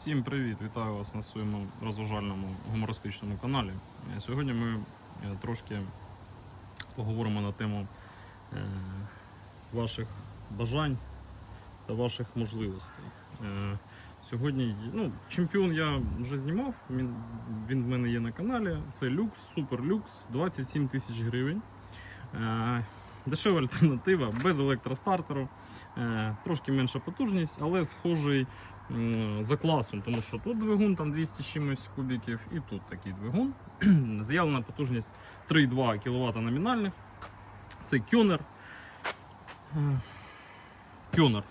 Всім привіт! Вітаю вас на своєму розважальному гумористичному каналі. Е, Сьогодні ми е, трошки поговоримо на тему е, ваших бажань та ваших можливостей. Сьогодні ну, чемпіон я вже знімав, він, в мене є на каналі. Це люкс, супер люкс, 27 тисяч гривень. Дешева альтернатива без електростартеру, трошки менша потужність, але схожий за класом, тому що тут двигун там 200 чимось кубіків, і тут такий двигун. Заявлена потужність 3,2 кВт номінальних. Це кьонер. Е, Кьонер.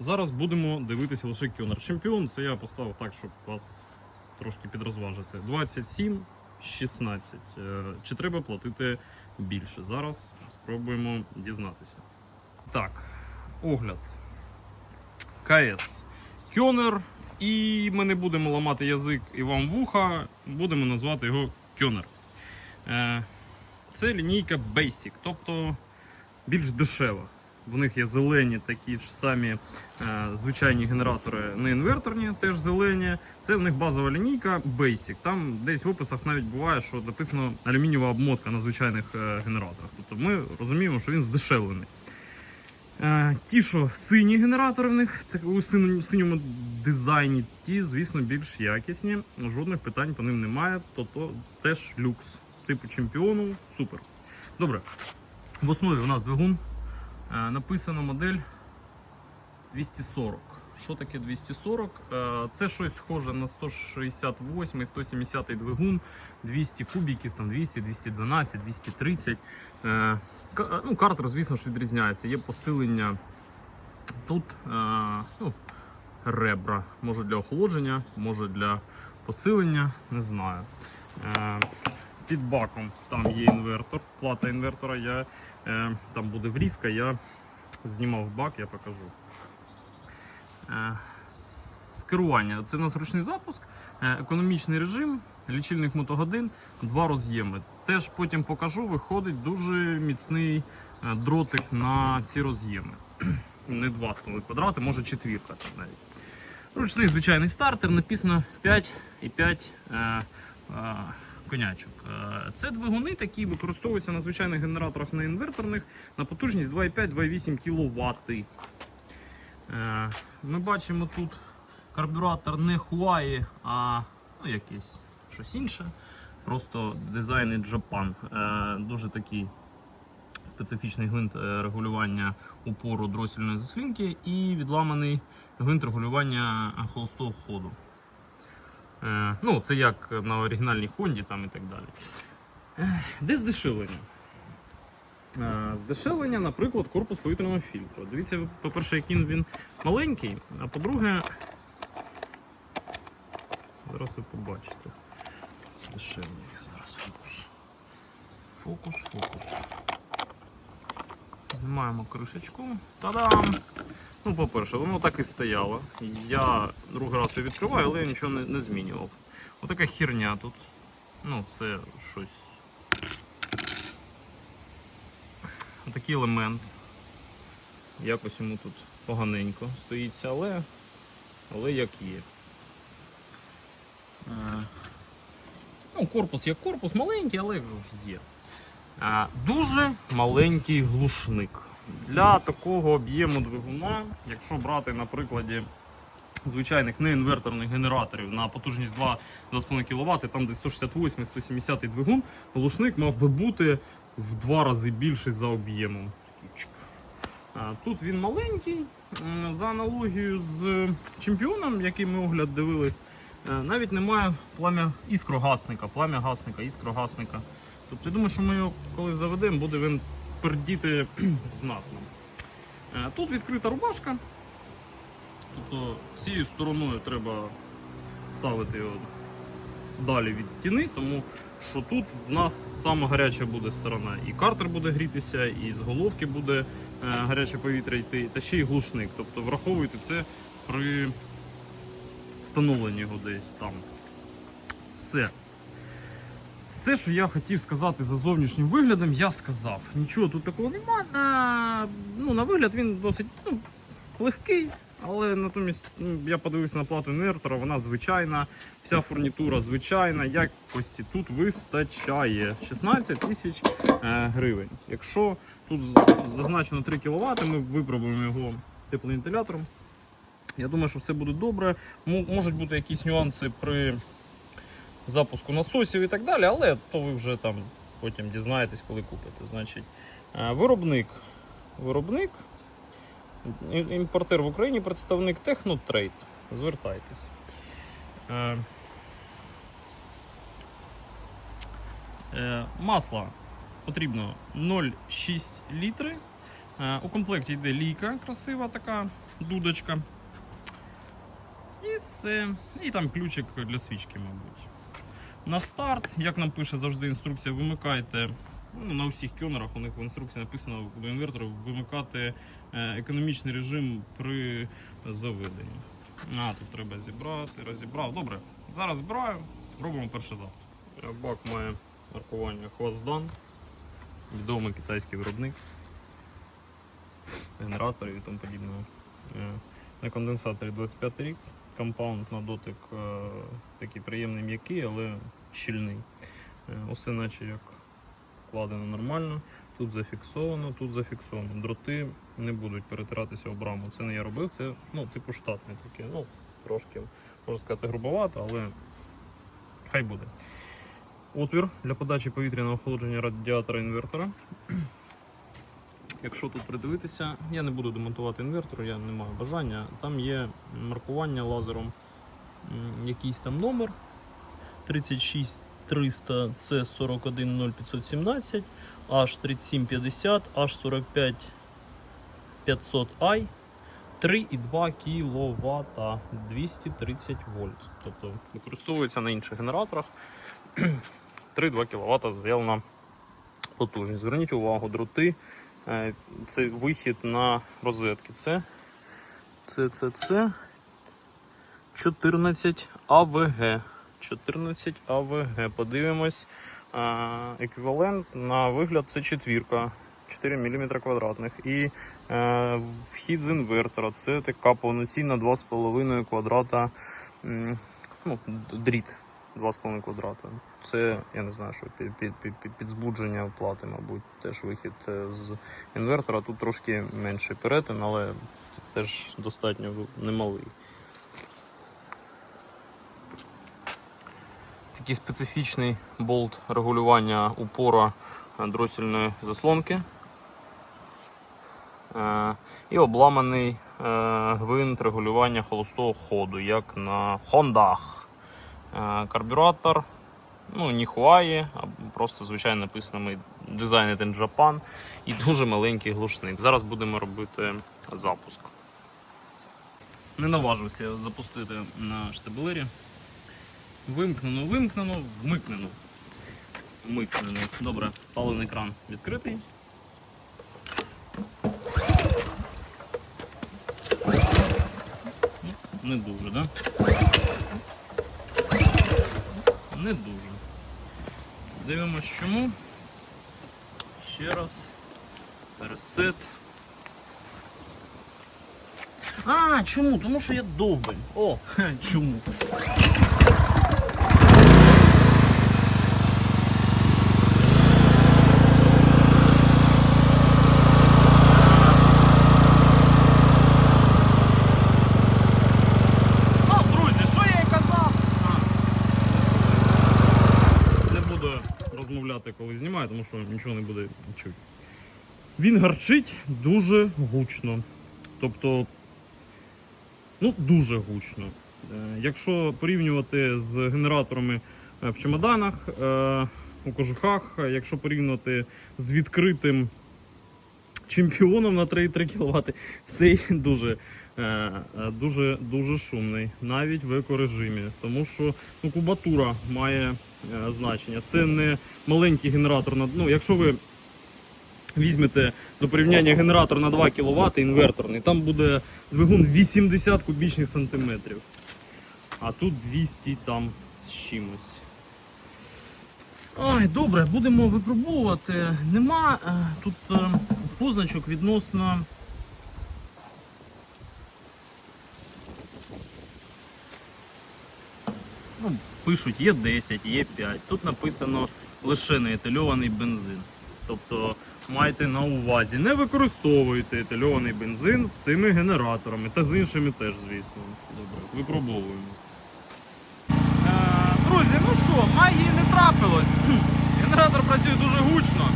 Зараз будемо дивитися лише кьонер. Чемпіон це я поставив так, щоб вас трошки підрозважити. 27, 16. Е, Чи треба платити більше? Зараз спробуємо дізнатися. Так, огляд. КС. Кьонер. І ми не будемо ламати язик і вам вуха, будемо назвати його Кьонер. Е, Це лінійка Basic, тобто більш дешева. В них є зелені такі ж самі е, звичайні генератори, не інверторні, теж зелені. Це в них базова лінійка Basic. Там десь в описах навіть буває, що написано алюмінієва обмотка на звичайних е, генераторах. Тобто ми розуміємо, що він здешевлений. Е, Ті, що сині генератори в них так, у синьому, дизайні, ті, звісно, більш якісні. Жодних питань по ним немає. То, то теж люкс. Типу чемпіону, супер. Добре. В основі у нас двигун. Е, Написано модель 240. Що таке 240? Е, Це щось схоже на 168 170 двигун, 200 кубіків, там 200, 212, 230. Е, Ну, картер, звісно ж, відрізняється. Є посилення тут е, ну, ребра. Може для охолодження, може для посилення, не знаю. Е, Під баком там є інвертор, плата інвертора. Я, Там буде врізка, я знімав бак, я покажу. Е, керування. Це в нас ручний запуск, е, економічний режим, лічильник мотогодин, два роз'єми. Теж потім покажу, виходить дуже міцний е, дротик на ці роз'єми. Не 2,5 квадрати, може четвірка навіть. Ручний звичайний стартер, написано 5,5 е, е, конячок. Це двигуни, такі використовуються на звичайних генераторах на інверторних на потужність 2,5-2,8 кВт. Е, Ми бачимо тут карбюратор не Huawei, а ну, якийсь щось інше. Просто дизайн Japan. Е, Дуже такий специфічний гвинт е, регулювання упору дросільної заслінки і відламаний гвинт регулювання холостого ходу. Ну, це як на оригінальній Хонді там і так далі. Де здешевлення? Е, Здешевлення, наприклад, корпус повітряного фільтру. Дивіться, по-перше, який він маленький, а по-друге, зараз ви побачите. Здешевлення. Зараз фокус. Фокус, фокус. Знімаємо кришечку. Та-дам! Ну, по-перше, воно так і стояло. Я другий раз його відкриваю, але я нічого не, не змінював. Отака херня тут. Ну, це щось. Такий елемент. Якось йому тут поганенько стоїться, але, але як є. Ну, корпус як корпус маленький, але є. Дуже маленький глушник. Для такого об'єму двигуна, якщо брати на прикладі звичайних неінверторних генераторів на потужність 2-2,5 кВт, там десь 168-170 двигун, глушник мав би бути в два рази більший за об'ємом. Тут він маленький, за аналогією з чемпіоном, який ми огляд дивились, е, навіть немає пламя іскрогасника, пламя гасника, іскрогасника. Тобто я думаю, що ми його коли заведемо, буде він пердіти знатно. Е, Тут відкрита рубашка. Тобто цією стороною треба ставити його далі від стіни, тому що тут в нас саме гаряча буде сторона. І картер буде грітися, і з головки буде е, гаряче повітря йти, та ще й глушник. Тобто враховуйте це при встановленні його десь там. Все. Все, що я хотів сказати за зовнішнім виглядом, я сказав. Нічого тут такого нема. На, ну, на вигляд він досить ну, легкий, Але натомість ну, я подивився на плату інвертора, вона звичайна, вся фурнітура звичайна, якості тут вистачає 16 тисяч е, гривень. Якщо тут зазначено 3 кВт, ми випробуємо його тепловентилятором. Я думаю, що все буде добре. Можуть бути якісь нюанси при запуску насосів і так далі, але то ви вже там потім дізнаєтесь, коли купите. Значить, е, виробник. Виробник, імпортер в Україні, представник Технотрейд. Звертайтесь. Е, е, Масло потрібно 0,6 літри. Е, У комплекті йде лійка красива така дудочка. І все. І там ключик для свічки, мабуть. На старт, як нам пише завжди інструкція, вимикайте. Ну, на усіх кьонерах у них в інструкції написано до інвертору вимикати е, економічний режим при заведенні. А, тут треба зібрати, розібрав. Добре, зараз збираю, робимо перший запуск. Бак має маркування Хваздан, відомий китайський виробник генераторів і тому подібного. Е, На конденсаторі 25 рік. Компаунд на дотик е, такий приємний м'який, але щільний. Усе наче як вкладено нормально. Тут зафіксовано, тут зафіксовано. Дроти не будуть перетиратися об раму. Це не я робив, це ну, типу штатне таке. Ну, трошки, можна сказати, грубовато, але хай буде. Отвір для подачі повітряного охолодження радіатора інвертора. Якщо тут придивитися, я не буду демонтувати інвертор, я не маю бажання. Там є маркування лазером, якийсь там номер 36300 c 410 H3750, H45 500i, 3,2 кВт, 230 вольт. Тобто використовується на інших генераторах. 3,2 кВт заявлена потужність. Зверніть увагу, дроти. Е, Це вихід на розетки. Це, це, це, це 14 АВГ. 14 АВГ. Подивимось. Еквівалент на вигляд це четвірка. 4 мм квадратних. І е, вхід з інвертора. Це така повноцінна 2,5 квадрата ну, дріт. 2,5 квадрата. Це, я не знаю, що під, під, під, під, під збудження плати, мабуть, теж вихід е, з інвертора. Тут трошки менший перетин, але теж достатньо немалий. Такий специфічний болт регулювання упора е, дросільної заслонки. Е, І обламаний е, гвинт регулювання холостого ходу, як на Хондах. Карбюратор, ну, Huawei, а просто звичайно ми Designed in Japan і дуже маленький глушник. Зараз будемо робити запуск. Не наважився запустити на штабелері. Вимкнено, вимкнено, вмикнено. Вмикнено. Добре, паливний кран відкритий. Ну, Не дуже, да? Не дуже. Дивимось чому. Ще раз. Пересет. А, чому? Тому що я довбень. О, чому? Ну, друзі, що я і казав? Не буду розмовляти, коли що нічого не буде чути. Він гарчить дуже гучно. Тобто, ну, дуже гучно. Е, Якщо порівнювати з генераторами е, в чемоданах, е, у кожухах, якщо порівнювати з відкритим чемпіоном на 3,3 кВт, цей дуже, дуже, дуже шумний, навіть в екорежимі. Тому що ну, кубатура має значення. Це не маленький генератор. Ну, якщо ви візьмете до порівняння генератор на 2 кВт інверторний, там буде двигун 80 кубічних сантиметрів. А тут 200 там з чимось. Ой, добре, будемо випробовувати. Нема е, тут е, позначок відносно ну, пишуть є 10, є 5. Тут написано лише неетильований бензин. Тобто майте на увазі, не використовуйте етильований бензин з цими генераторами та з іншими теж, звісно. Добре, випробовуємо. Е, Друзі, ну що, магії не трапилось. Генератор працює дуже гучно.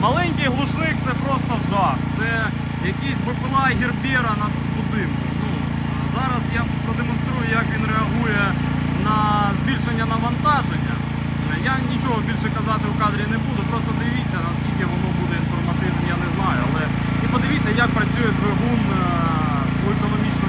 Маленький глушник це просто жах. Це якийсь БПЛА Гербера над будинком. Ну, зараз я продемонструю, як він реагує на збільшення навантаження. Я нічого більше казати у кадрі не буду, просто дивіться, наскільки воно буде інформативним, я не знаю. Але і подивіться, як працює двигун е, у економічному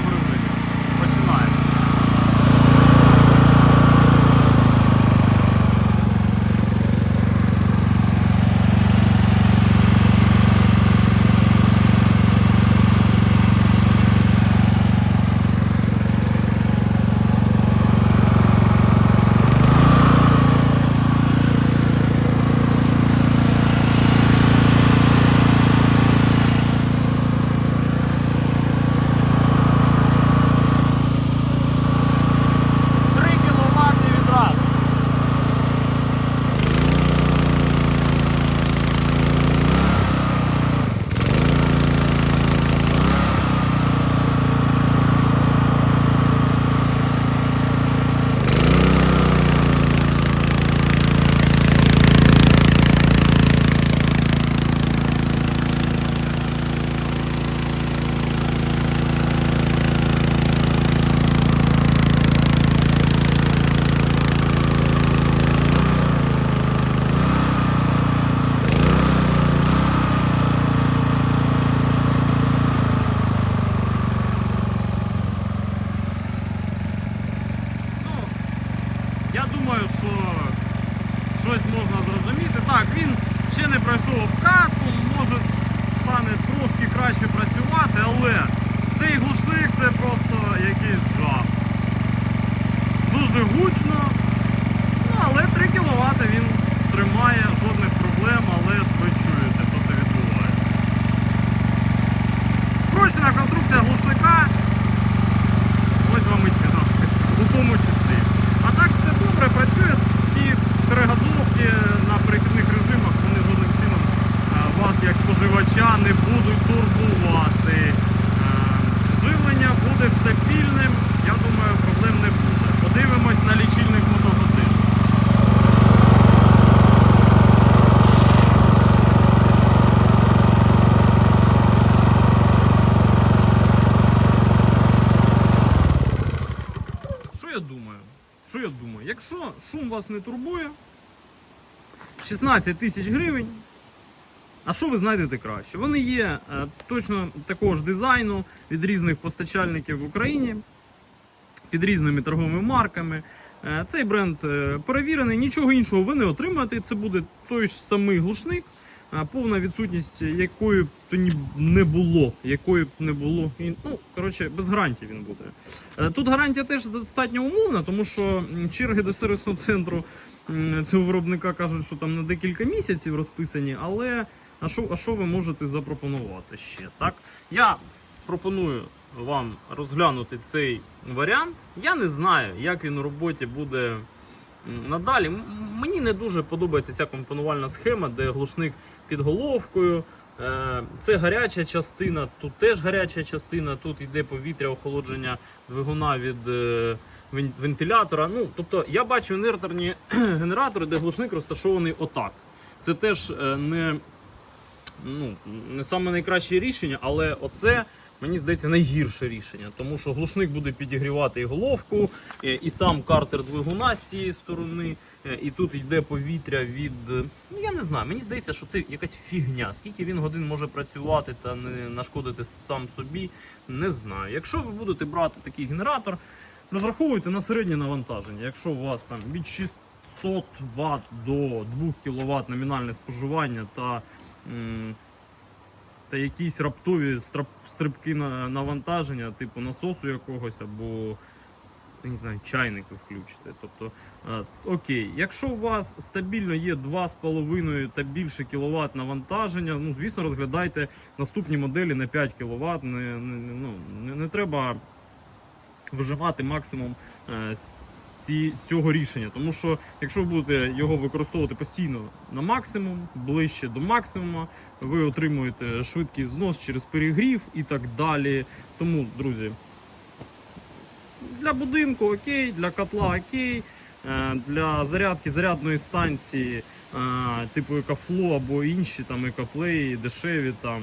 вас не турбує, 16 тисяч гривень. А що ви знайдете краще? Вони є е, точно такого ж дизайну від різних постачальників в Україні, під різними торговими марками. Е, цей бренд е, перевірений, нічого іншого ви не отримаєте. Це буде той ж самий глушник, повна відсутність якої б то не було, якої б не було. І, ну, коротше, без гарантії він буде. Е, Тут гарантія теж достатньо умовна, тому що черги до сервісного центру цього виробника кажуть, що там на декілька місяців розписані, але а що, а що ви можете запропонувати ще? Так? Я пропоную вам розглянути цей варіант. Я не знаю, як він у роботі буде надалі. Мені не дуже подобається ця компонувальна схема, де глушник під головкою. Е, Це гаряча частина, тут теж гаряча частина, тут йде повітря, охолодження двигуна від е, вентилятора. Ну, тобто я бачу інверторні генератори, де глушник розташований отак. Це теж е, не, ну, не саме найкраще рішення, але оце. Мені здається, найгірше рішення, тому що глушник буде підігрівати і головку, і сам картер двигуна з цієї сторони, і тут йде повітря від. е, Ну я не знаю. Мені здається, що це якась фігня. Скільки він годин може працювати та не нашкодити сам собі, не знаю. Якщо ви будете брати такий генератор, розраховуйте на середнє навантаження. Якщо у вас там від 600 Вт до 2 кВт номінальне споживання та. та якісь раптові стрибки на навантаження, типу насосу якогось або я не знаю, чайник ви включите. Тобто, е, окей, якщо у вас стабільно є 2,5 та більше кВт навантаження, ну звісно, розглядайте наступні моделі на 5 кВт. Не, не, ну, не, не треба вижимати максимум е, ці, цього рішення. Тому що якщо ви будете його використовувати постійно на максимум, ближче до максимуму, ви отримуєте швидкий знос через перегрів і так далі. Тому, друзі, для будинку окей, для котла окей, е, для зарядки зарядної станції, е, типу екофло або інші там екоплеї, дешеві, там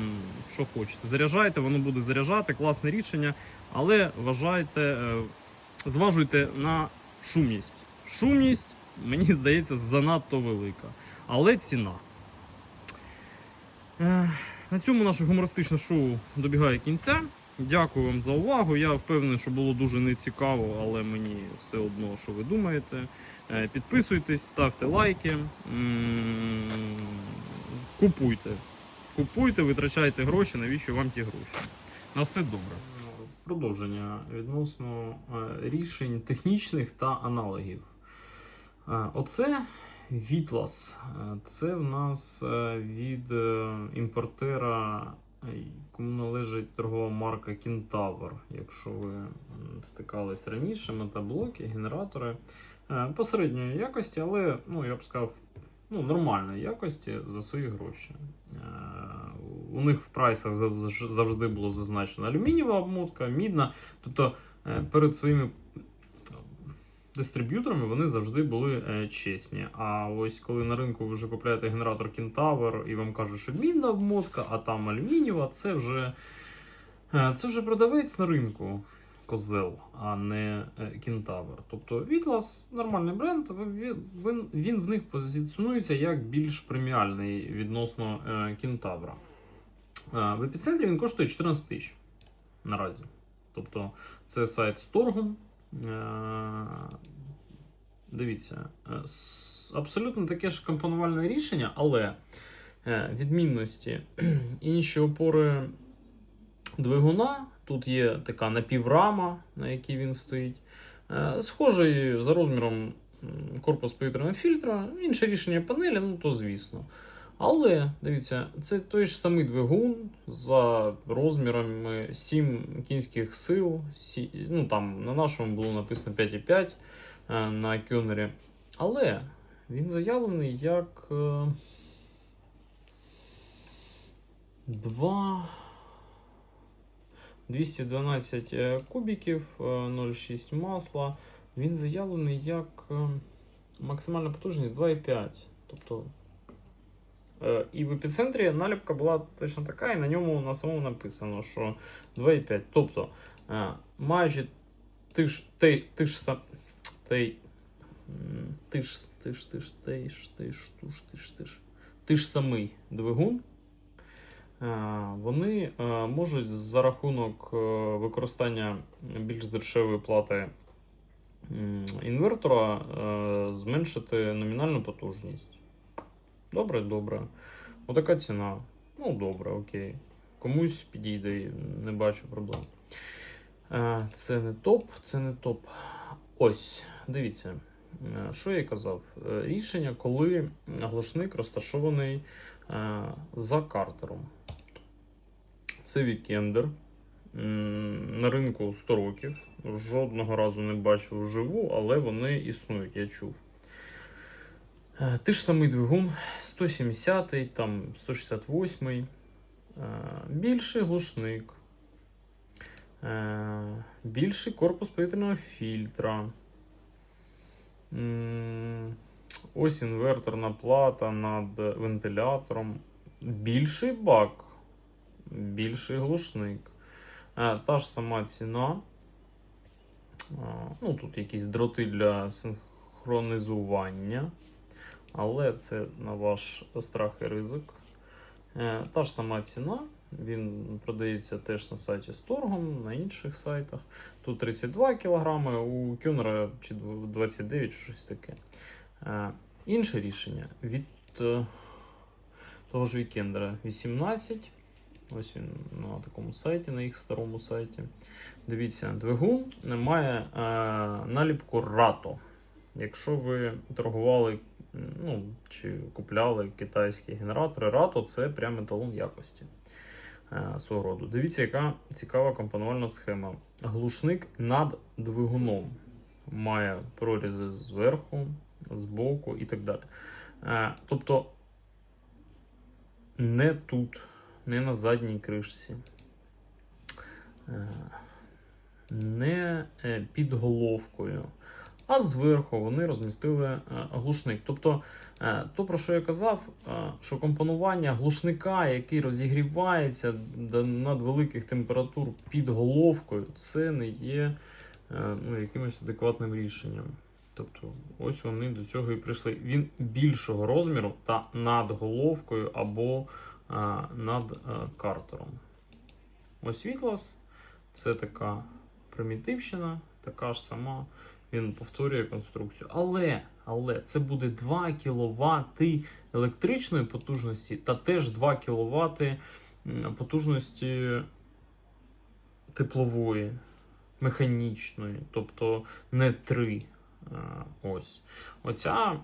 що хочете. Заряджайте, воно буде заряджати, класне рішення, але вважайте, е, зважуйте на шумність. Шумність, мені здається, занадто велика. Але ціна. На цьому наше гумористичне шоу добігає кінця. Дякую вам за увагу. Я впевнений, що було дуже нецікаво, але мені все одно, що ви думаєте. Е, Підписуйтесь, ставте лайки, купуйте. Купуйте, витрачайте гроші, навіщо вам ті гроші. На все добре. Продовження відносно е, рішень технічних та аналогів. Е, Оце Вітлас. Це в нас від імпортера, кому належить торгова марка Кентавр. Якщо ви стикались раніше, метаблоки, генератори е, посередньої якості, але ну, я б сказав, ну, нормальної якості за свої гроші. Е, У них в прайсах завжди було зазначено алюмінієва обмотка, мідна. Тобто е, перед своїми дистриб'юторами вони завжди були е, чесні. А ось коли на ринку ви вже купляєте генератор Kentaur і вам кажуть, що мідна обмотка, а там алюмінієва, це вже, е, це вже продавець на ринку. Козел, а не е, Кентавр. Тобто Вітлас нормальний бренд, він, він, він в них позиціонується як більш преміальний відносно е, Кентавра. Е, В епіцентрі він коштує 14 тисяч наразі. Тобто це сайт з торгом. Е, Дивіться, е, абсолютно таке ж компонувальне рішення, але е, відмінності інші опори двигуна. Тут є така напіврама, на якій він стоїть. Схожий за розміром корпус повітряного фільтра. Інше рішення панелі, ну то звісно. Але дивіться, це той ж самий двигун за розмірами 7 кінських сил. Ну там на нашому було написано 5,5 е, на кюнері. Але він заявлений як е, 2 212 е, кубіків, е, 0,6 масла. Він заявлений як е, максимальна потужність 2,5. Тобто Е, І в епіцентрі наліпка була точно така, і на ньому на самому написано, що 2,5. Тобто, е, маючи ти ж, ти, ти ж сам. Ти, ти ж, ти ж, ти ж, ти ж, ти ж, ти ж, ти ж, ти ж, ти ж самий двигун. е, Вони можуть за рахунок використання більш дешевої плати інвертора е, зменшити номінальну потужність. Добре, добре. Отака ціна. Ну, добре, окей. Комусь підійде, не бачу проблем. Е, Це не топ, це не топ. Ось, дивіться, е, що я казав. Е, Рішення, коли глушник розташований за картером. Це вікендер. На ринку 100 років. Жодного разу не бачив вживу, але вони існують, я чув. Е, Ти ж самий двигун 170, там 168, е, більший глушник, е, більший корпус повітряного фільтра. Ось інверторна плата над вентилятором. Більший бак, більший глушник. Та ж сама ціна. Ну, тут якісь дроти для синхронізування. Але це на ваш страх і ризик. Е, Та ж сама ціна. Він продається теж на сайті з торгом, на інших сайтах. Тут 32 кг, у Кюнера чи 29 чи щось таке. Е, Інше рішення від е, того ж вікендера 18. Ось він на такому сайті, на їх старому сайті. Дивіться, двигун має наліпку RATO. Якщо ви торгували ну, чи купляли китайські генератори, RATO це прям еталон якості е, свого роду. Дивіться, яка цікава компонувальна схема. Глушник над двигуном. має прорізи зверху, збоку і так далі. Е, тобто не тут, не на задній кришці, е, не під головкою, а зверху вони розмістили е, глушник. Тобто, е, то, про що я казав, е, що компонування глушника, який розігрівається до надвеликих температур під головкою, це не є ну, якимось адекватним рішенням. Тобто, ось вони до цього і прийшли. Він більшого розміру та над головкою або над картером. Ось Вітлас це така примітивщина, така ж сама. Він повторює конструкцію. Але, але це буде 2 кВт електричної потужності та теж 2 кВт потужності теплової, механічної, тобто не 3. Е, Ось. Оця,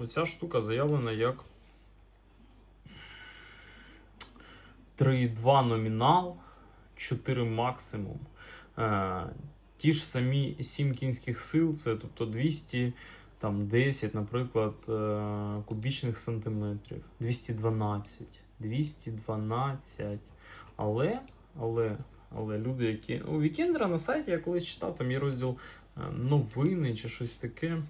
оця штука заявлена як 3,2 номінал, 4 максимум. Ті ж самі 7 кінських сил, це тобто 200, там 10, наприклад, е, кубічних сантиметрів. 212. 212. Але, але, але люди, які. У Вікендера на сайті я колись читав, там є розділ е, новини чи щось таке.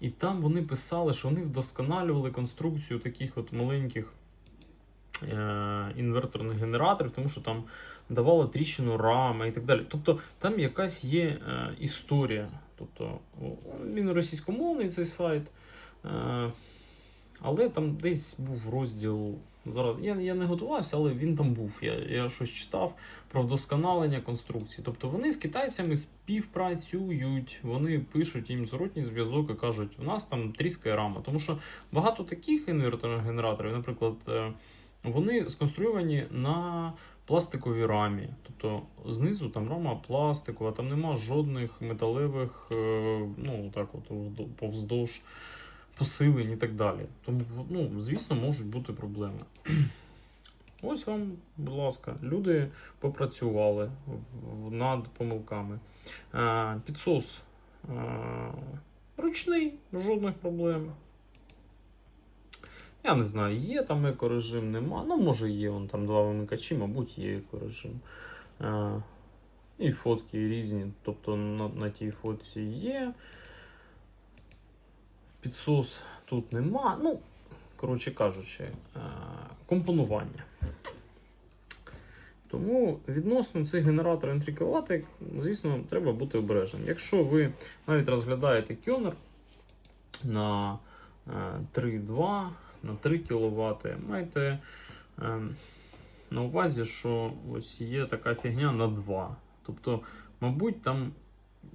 І там вони писали, що вони вдосконалювали конструкцію таких от маленьких інверторних генераторів, тому що там давало тріщину рама і так далі. Тобто там якась є е, історія. Тобто він російськомовний цей сайт, е, але там десь був розділ. Зараз я, я не готувався, але він там був. Я, я щось читав про вдосконалення конструкції. Тобто вони з китайцями співпрацюють, вони пишуть їм зворотній зв'язок і кажуть, у нас там тріскає рама. Тому що багато таких інверторних генераторів, наприклад, е, вони сконструйовані на пластиковій рамі. Тобто знизу там рама пластикова, там нема жодних металевих, е, ну так от повздовж посилень і так далі. Тому, ну, звісно, можуть бути проблеми. Ось вам, будь ласка, люди попрацювали над помилками. Е, Підсос е, ручний, жодних проблем. Я не знаю, є там екорежим, нема. Ну, може є, вон там два вимикачі, мабуть, є екорежим. Е, і фотки різні. Тобто на, на тій фотці є. Підсос тут нема. Ну, коротше кажучи, е, компонування. Тому відносно цих генераторів N3 кВт, звісно, треба бути обережним. Якщо ви навіть розглядаєте кьонер на е, 3,2 на 3 кВт, майте е, на увазі, що ось є така фігня на 2. Тобто, мабуть, там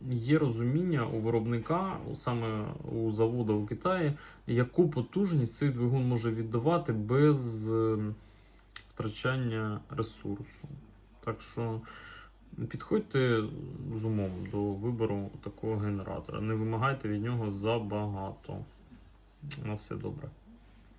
є розуміння у виробника, саме у заводу у Китаї, яку потужність цей двигун може віддавати без е, втрачання ресурсу. Так що підходьте з умом до вибору такого генератора. Не вимагайте від нього забагато. На все добре.